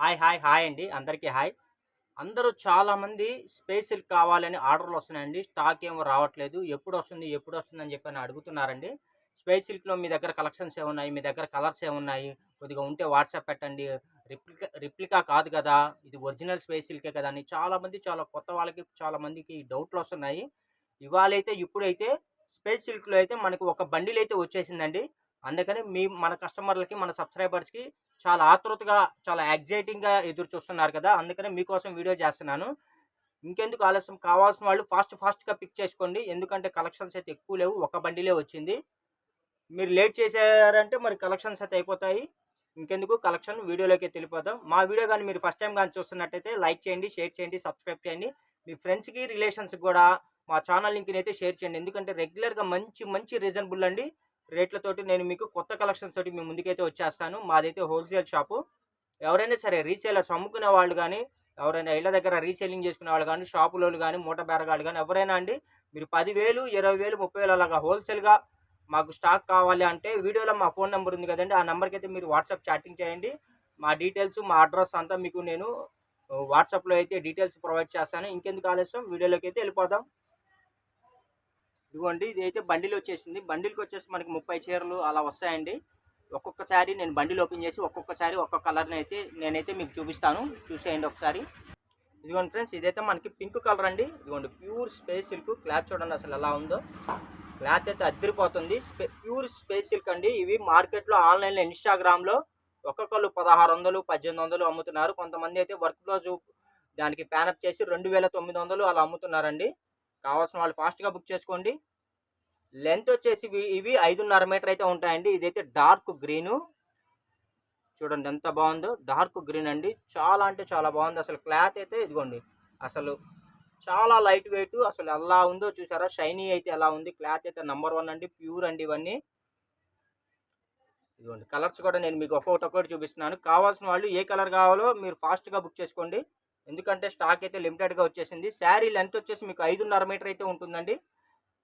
Hi hi hi అండి. అందరికీ hi. అందరూ చాలామంది స్పేస్ సిల్క్ కావాలని ఆర్డర్లు వస్తున్నాయండి. స్టాక్ ఏమో రావట్లేదు. ఎప్పుడు వస్తుంది ఎప్పుడు వస్తుంది అని చెప్పి అని అడుగుతున్నారండి. స్పేస్ సిల్క్లో మీ దగ్గర కలెక్షన్స్ ఏమున్నాయి? మీ దగ్గర కలర్స్ ఏమున్నాయి? కొద్దిగా ఉంటే వాట్సాప్ పెట్టండి. రిప్లికా రిప్లికా కాదు కదా. ఇది ఒరిజినల్ స్పేస్ సిల్కే కదా అని చాలామంది చాలా కొత్త వాళ్ళకి చాలామందికి డౌట్లు వస్తున్నాయి. ఇవాళైతే ఇప్పుడైతే స్పేస్ సిల్క్లో అయితే మనకు ఒక బండిల్ అయితే వచ్చేసిందండి. అందుకని మీ మన కస్టమర్లకి మన సబ్స్క్రైబర్స్కి చాలా ఆతృతగా చాలా ఎగ్జైటింగ్గా ఎదురు చూస్తున్నారు కదా! అందుకని మీకోసం వీడియో చేస్తున్నాను. ఇంకెందుకు ఆలస్యం? కావాల్సిన వాళ్ళు ఫాస్ట్ ఫాస్ట్గా పిక్ చేసుకోండి. ఎందుకంటే కలెక్షన్స్ అయితే ఎక్కువ లేవు. ఒక బండిలే వచ్చింది. మీరు లేట్ చేశారంటే మరి కలెక్షన్స్ అయితే అయిపోతాయి. ఇంకెందుకు కలెక్షన్? వీడియోలోకి తెలిపోతాం మా వీడియో కానీ మీరు ఫస్ట్ టైం కానీ చూస్తున్నట్టయితే లైక్ చేయండి షేర్ చేయండి సబ్స్క్రైబ్ చేయండి. మీ ఫ్రెండ్స్కి రిలేషన్స్కి కూడా మా ఛానల్ లింక్ని అయితే షేర్ చేయండి. ఎందుకంటే రెగ్యులర్గా మంచి మంచి రీజనబుల్ అండి. రేట్లతోటి నేను మీకు కొత్త కలెక్షన్స్ తోటి మీ ముందుకైతే వచ్చేస్తాను. మాదైతే హోల్సేల్ షాపు ఎవరైనా సరే రీసేలర్స్ అమ్ముకునే వాళ్ళు కానీ ఎవరైనా ఇళ్ళ దగ్గర రీసేలింగ్ చేసుకునే వాళ్ళు కానీ షాపులోళ్ళు కానీ మూట బేరగాళ్ళు కానీ ఎవరైనా అండి మీరు పదివేలు ఇరవై వేలు ముప్పై వేలు అలాగా హోల్సేల్గా మాకు స్టాక్ కావాలి అంటే వీడియోలో మా ఫోన్ నెంబర్ ఉంది కదండి ఆ నెంబర్కి అయితే మీరు వాట్సాప్ చాటింగ్ చేయండి. మా డీటెయిల్స్ మా అడ్రస్ అంతా మీకు నేను uh, వాట్సాప్లో అయితే డీటెయిల్స్ ప్రొవైడ్ చేస్తాను. ఇంకెందుకు ఆలస్యం? వీడియోలోకి అయితే వెళ్ళిపోదాం. ఇదిగోండి ఇది అయితే బండిల్ వచ్చేసింది. బండిల్కి వచ్చేసి మనకి ముప్పై చీరలు అలా వస్తాయండి. ఒక్కొక్కసారి నేను బండిల్ ఓపెన్ చేసి ఒక్కొక్కసారి ఒక్కొక్క కలర్ని అయితే నేనైతే మీకు చూపిస్తాను. చూసేయండి ఒకసారి. ఇదిగోండి ఫ్రెండ్స్ ఇదైతే మనకి పింక్ కలర్ అండి. ఇదిగోండి ప్యూర్ స్పేస్ సిల్క్. క్లాత్ చూడండి అసలు ఎలా ఉందో. క్లాత్ అయితే అద్దరిపోతుంది. స్పే ప్యూర్ స్పేస్ సిల్క్ అండి. ఇవి మార్కెట్లో ఆన్లైన్లో ఇన్స్టాగ్రామ్లో ఒక్కొక్కరు పదహారు వందలు పద్దెనిమిది వందలు అమ్ముతున్నారు. కొంతమంది అయితే వర్క్ బ్లౌజ్ దానికి ప్యానప్ చేసి రెండు వేల తొమ్మిది వందలు అలా అమ్ముతున్నారండి. కావాల్సిన వాళ్ళు ఫాస్ట్గా బుక్ చేసుకోండి. లెంత్ వచ్చేసి ఇవి- ఐదున్నర మీటర్ అయితే ఉంటాయండి. ఇదైతే డార్క్ గ్రీను. చూడండి ఎంత బాగుందో. డార్క్ గ్రీన్ అండి. చాలా అంటే చాలా బాగుంది. అసలు క్లాత్ అయితే ఇదిగోండి. అసలు చాలా లైట్ వెయిట్. అసలు ఎలా ఉందో చూసారా? షైనీ అయితే ఎలా ఉంది? క్లాత్ అయితే నెంబర్ వన్ అండి. ప్యూర్ అండి ఇవన్నీ. ఇదిగోండి. కలర్స్ కూడా నేను మీకు ఒక్కొక్కటి ఒక్కొక్కటి చూపిస్తున్నాను. కావాల్సిన వాళ్ళు ఏ కలర్ కావాలో మీరు ఫాస్ట్గా బుక్ చేసుకోండి. ఎందుకంటే స్టాక్ అయితే లిమిటెడ్గా వచ్చేసింది. శారీ లెంత్ వచ్చేసి మీకు ఐదున్నర మీటర్ అయితే ఉంటుందండి.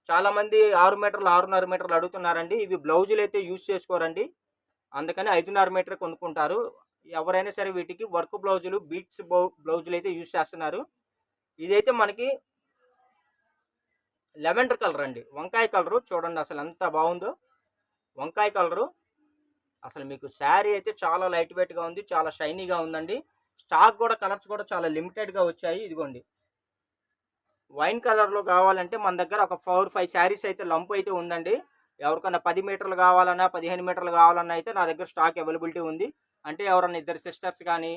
చాలామంది ఆరు మీటర్లు ఆరున్నర మీటర్లు అడుగుతున్నారండి. ఇవి బ్లౌజులు అయితే యూజ్ చేసుకోరండి. అందుకని ఐదున్నర మీటర్ కొనుక్కుంటారు. ఎవరైనా సరే వీటికి వర్క్ బ్లౌజులు బీట్స్ బ్లౌజులు అయితే యూజ్ చేస్తున్నారు. ఇదైతే మనకి లెవెండర్ కలర్ అండి. వంకాయ కలరు చూడండి అసలు ఎంత బాగుందో. వంకాయ కలరు అసలు మీకు శారీ అయితే చాలా లైట్ వెయిట్గా ఉంది చాలా షైనీగా ఉందండి. స్టాక్ కూడా కలర్స్ కూడా చాలా లిమిటెడ్గా వచ్చాయి. ఇదిగోండి. వైన్ కలర్లో కావాలంటే మన దగ్గర ఒక ఫోర్ ఫైవ్ శారీస్ అయితే లంప్ అయితే ఉందండి. ఎవరికన్నా పది మీటర్లు కావాలన్నా పదిహేను మీటర్లు కావాలన్నా అయితే నా దగ్గర స్టాక్ అవైలబిలిటీ ఉంది. అంటే ఎవరన్నా ఇద్దరు సిస్టర్స్ కానీ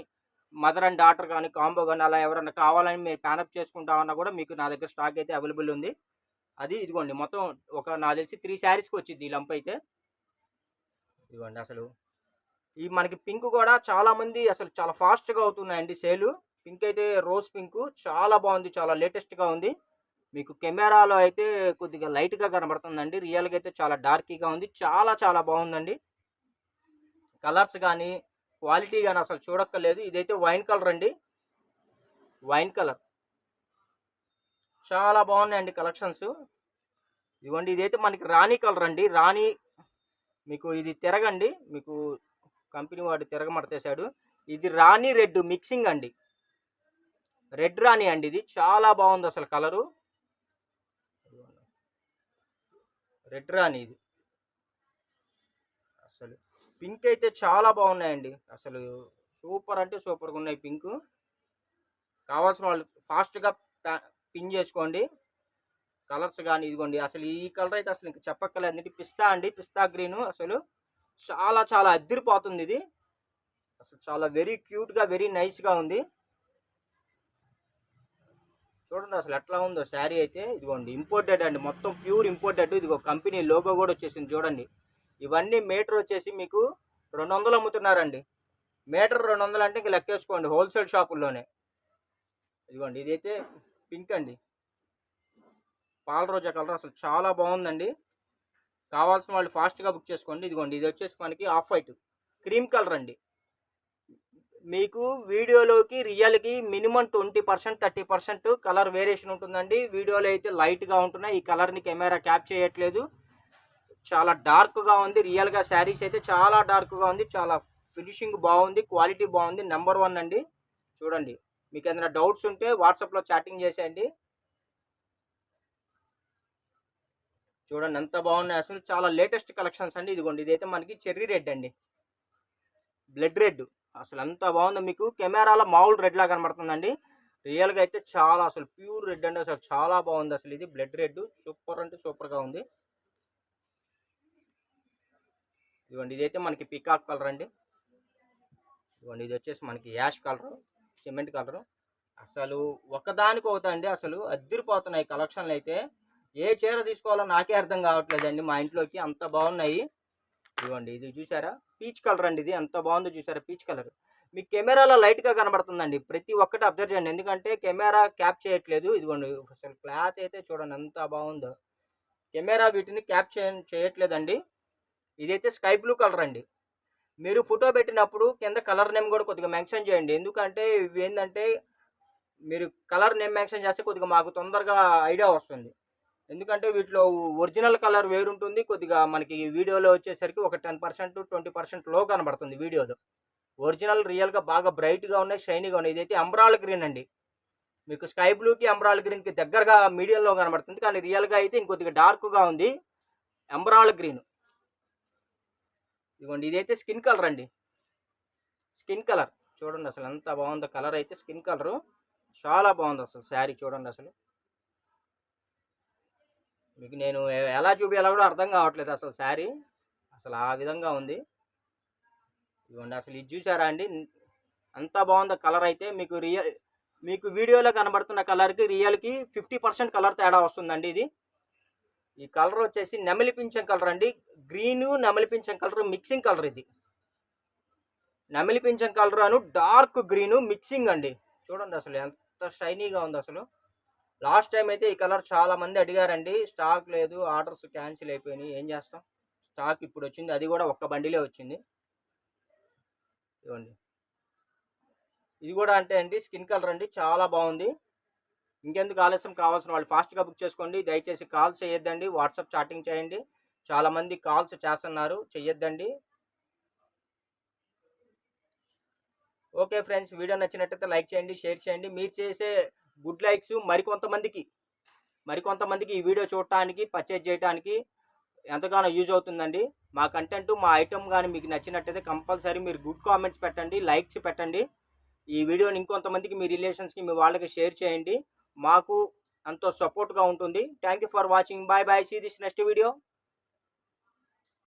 మదర్ అండ్ డాటర్ కానీ కాంబో కానీ అలా ఎవరన్నా కావాలని మీరు ప్యానప్ చేసుకుంటామన్నా కూడా మీకు నా దగ్గర స్టాక్ అయితే అవైలబుల్ ఉంది. అది ఇదిగోండి మొత్తం ఒక నాకు తెలిసి త్రీ శారీస్కి వచ్చింది ఈ లంప్ అయితే. ఇదిగోండి అసలు ఈ మనకి పింక్ కూడా చాలామంది అసలు చాలా ఫాస్ట్గా అవుతున్నాయండి సేలు. పింక్ అయితే రోజ్ పింక్ చాలా బాగుంది చాలా లేటెస్ట్గా ఉంది. మీకు కెమెరాలో అయితే కొద్దిగా లైట్గా కనబడుతుందండి. రియల్గా అయితే చాలా డార్కీగా ఉంది. చాలా చాలా బాగుందండి. కలర్స్ కానీ క్వాలిటీ కానీ అసలు చూడక్కర్లేదు. ఇదైతే వైన్ కలర్ అండి. వైన్ కలర్ చాలా బాగున్నాయండి కలెక్షన్స్ ఇదిగోండి ఇదైతే మనకి రాణి కలర్ అండి. రాణి మీకు ఇది తిరగండి. మీకు కంపెనీ వాడు తిరగమడతేశాడు. ఇది రాణి రెడ్ మిక్సింగ్ అండి. రెడ్ రాణి అండి ఇది. చాలా బాగుంది అసలు కలరు. రెడ్ రాణి ఇది. అసలు పింక్ అయితే చాలా బాగున్నాయండి. అసలు సూపర్ అంటే సూపర్గా ఉన్నాయి పింక్. కావాల్సిన వాళ్ళు ఫాస్ట్గా పిన్ చేసుకోండి. కలర్స్ కానీ ఇదిగోండి. అసలు ఈ కలర్ అయితే అసలు ఇంకా చెప్పక్కర్లేదు. పిస్తా అండి. పిస్తా గ్రీన్ అసలు. చాలా చాలా అద్దరిపోతుంది ఇది. అసలు చాలా వెరీ క్యూట్గా వెరీ నైస్గా ఉంది. చూడండి అసలు ఎట్లా ఉందో శారీ అయితే. ఇదిగోండి ఇంపోర్టెడ్ అండి. మొత్తం ప్యూర్ ఇంపోర్టెడ్ ఇదిగో కంపెనీ లోగో కూడా వచ్చేసింది చూడండి. ఇవన్నీ మీటర్ వచ్చేసి మీకు రెండు వందలు అమ్ముతున్నారండి. మీటర్ రెండు వందలు అంటే ఇంక లెక్కేసుకోండి హోల్సేల్ షాపుల్లోనే. ఇదిగోండి ఇదైతే పింక్ అండి. పాల రోజా కలర్ అసలు చాలా బాగుందండి. కావాల్సిన వాళ్ళు ఫాస్ట్గా బుక్ చేసుకోండి. ఇదిగోండి ఇది వచ్చేసి మనకి ఆఫ్ వైట్. క్రీమ్ కలర్ అండి. మీకు వీడియోలోకి రియల్కి minimum twenty percent thirty percent colour variation ఉంటుందండి. వీడియోలో అయితే లైట్గా ఉంటున్నాయి. ఈ కలర్ని కెమెరా క్యాప్ చేయట్లేదు. చాలా డార్క్గా ఉంది. రియల్గా శారీస్ అయితే చాలా డార్క్గా ఉంది. చాలా ఫినిషింగ్ బాగుంది. క్వాలిటీ బాగుంది. నెంబర్ వన్ అండి. చూడండి. మీకు ఏదైనా డౌట్స్ ఉంటే వాట్సాప్లో చాటింగ్ చేసేయండి. చూడండి ఎంత బాగున్నాయి అసలు. చాలా లేటెస్ట్ కలెక్షన్స్ అండి. ఇదిగోండి ఇదైతే మనకి చెర్రీ రెడ్ అండి. బ్లడ్ రెడ్ అసలు ఎంత బాగుందో మీకు కెమెరాలో మామూలు రెడ్లా కనబడుతుందండి. రియల్గా అయితే చాలా అసలు ప్యూర్ రెడ్ అండి. అసలు చాలా బాగుంది అసలు ఇది. బ్లడ్ రెడ్ సూపర్ అంటే సూపర్గా ఉంది. ఇదిగోండి ఇదైతే మనకి పికాక్ కలర్ అండి. ఇదిగోండి ఇది వచ్చేసి మనకి యాష్ కలర్ సిమెంట్ కలరు అసలు ఒకదానికి ఒకటండి అసలు అద్దరిపోతున్నాయి కలెక్షన్లు అయితే. ఏ చీర తీసుకోవాలో నాకే అర్థం కావట్లేదండి. మా ఇంట్లోకి అంత బాగున్నాయి. ఇదిగోండి ఇది చూసారా? పీచ్ కలర్ అండి ఇది. ఎంత బాగుందో చూసారా? Peach colour. మీ కెమెరాలో లైట్గా కనబడుతుందండి. ప్రతి ఒక్కటి అబ్జర్వ్ చేయండి. ఎందుకంటే కెమెరా క్యాప్ చేయట్లేదు. ఇదిగోండి అసలు క్లాత్ అయితే చూడండి ఎంత బాగుందో. కెమెరా వీటిని క్యాప్ చేయ చేయట్లేదండి. ఇదైతే స్కై బ్లూ కలర్ అండి. మీరు ఫోటో పెట్టినప్పుడు కింద కలర్ నేమ్ కూడా కొద్దిగా మెన్షన్ చేయండి. ఎందుకంటే ఇవి ఏంటంటే మీరు కలర్ నేమ్ మెన్షన్ చేస్తే కొద్దిగా మాకు తొందరగా ఐడియా వస్తుంది. ఎందుకంటే వీటిలో ఒరిజినల్ కలర్ వేరుంటుంది. కొద్దిగా మనకి వీడియోలో వచ్చేసరికి ఒక టెన్ పర్సెంట్ ట్వంటీ పర్సెంట్లో కనబడుతుంది వీడియోలో. ఒరిజినల్ రియల్గా బాగా బ్రైట్గా ఉన్నాయి షైనీగా ఉన్నాయి. ఇదైతే అంబ్రాల్ గ్రీన్ అండి. మీకు స్కై బ్లూకి అంబ్రాల్ గ్రీన్కి దగ్గరగా మీడియంలో కనబడుతుంది. కానీ రియల్గా అయితే ఇంకొద్దిగా డార్క్గా ఉంది. అంబ్రాల్ గ్రీన్. ఇదిగోండి ఇదైతే స్కిన్ కలర్ అండి. Skin colour. చూడండి అసలు ఎంత బాగుందో కలర్ అయితే స్కిన్ కలరు. చాలా బాగుంది అసలు శారీ చూడండి అసలు. మీకు నేను ఎలా చూపించాలో కూడా అర్థం కావట్లేదు అసలు శారీ. అసలు ఆ విధంగా ఉంది. ఇవ్వండి అసలు ఇది చూసారా అండి? అంత బాగుంది కలర్ అయితే మీకు రియల్ మీకు వీడియోలో కనబడుతున్న కలర్కి రియల్కి ఫిఫ్టీ పర్సెంట్ కలర్ తేడా వస్తుందండి ఇది. ఈ కలర్ వచ్చేసి నెమలి పింఛం కలర్ అండి. గ్రీను నెమలి పింఛం కలర్ మిక్సింగ్ కలర్ ఇది. నెమలి పింఛం కలర్ అను డార్క్ గ్రీను మిక్సింగ్ అండి. చూడండి అసలు ఎంత షైనీగా ఉంది అసలు. లాస్ట్ టైం అయితే ఈ కలర్ చాలా మంది అడిగారండి. స్టాక్ లేదు ఆర్డర్స్ క్యాన్సిల్ అయిపోయినాయి. ఏం చేస్తాం? స్టాక్ ఇప్పుడు వచ్చింది. అది కూడా ఒక్క బండిలే వచ్చింది. ఇవ్వండి ఇది కూడా అంటే అండి స్కిన్ కలర్ అండి. చాలా బాగుంది. ఇంకెందుకు ఆలస్యం? కావాల్సిన వాళ్ళు ఫాస్ట్గా బుక్ చేసుకోండి. దయచేసి కాల్స్ చేయొద్దండి. వాట్సాప్ చాటింగ్ చేయండి. చాలామంది కాల్స్ చేస్తున్నారు. చెయ్యొద్దండి. ఓకే ఫ్రెండ్స్ వీడియో నచ్చినట్టయితే లైక్ చేయండి షేర్ చేయండి. మీరు చేసే గుడ్ లైక్స్ మరికొంతమందికి మరికొంతమందికి ఈ వీడియో చూడటానికి పర్చేజ్ చేయడానికి ఎంతగానో యూజ్ అవుతుందండి. మా కంటెంట్ మా ఐటమ్ కానీ మీకు నచ్చినట్టయితే కంపల్సరీ మీరు గుడ్ కామెంట్స్ పెట్టండి లైక్స్ పెట్టండి. ఈ వీడియోని ఇంకొంతమందికి మీ రిలేషన్స్కి మీ వాళ్ళకి షేర్ చేయండి. మాకు అంత సపోర్ట్గా ఉంటుంది. Thank you for watching bye bye see this next video